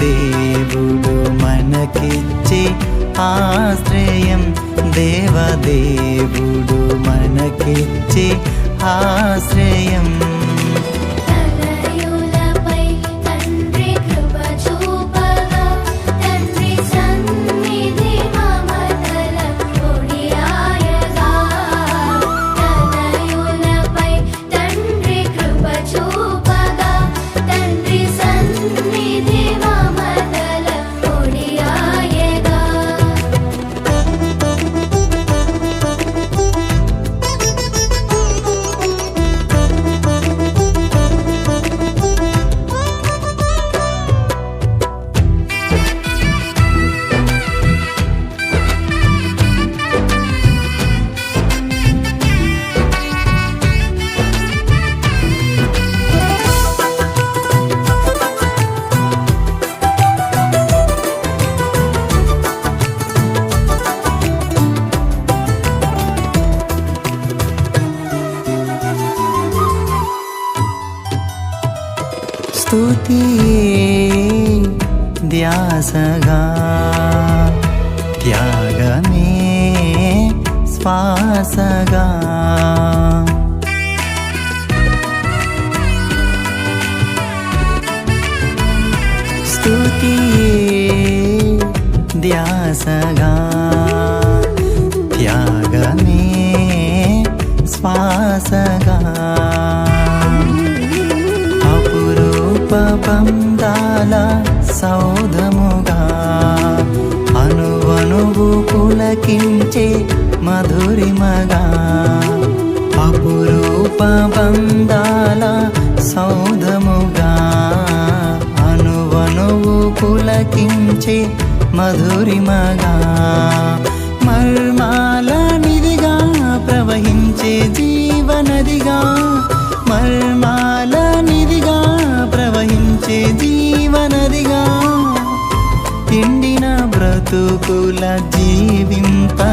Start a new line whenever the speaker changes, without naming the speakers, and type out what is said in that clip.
దేవుడు మనకిచ్చే ఆశ్రయం.
దేవదేవుడు మనకిచ్చే ఆశ్రయం.
స్తుతి ధ్యాసగా త్యాగమే శ్వాసగా స్తుతి ధ్యాసగా అపురూప సౌధముగా అనువనువు పులకించే మధురిమగా అపురూపబంధాల సౌధముగా అనువనువు పులకించే మధురిమగా మర్మాల నిధిగా ప్రవహించే జీ బ్రతుకుల జీవింపజేసే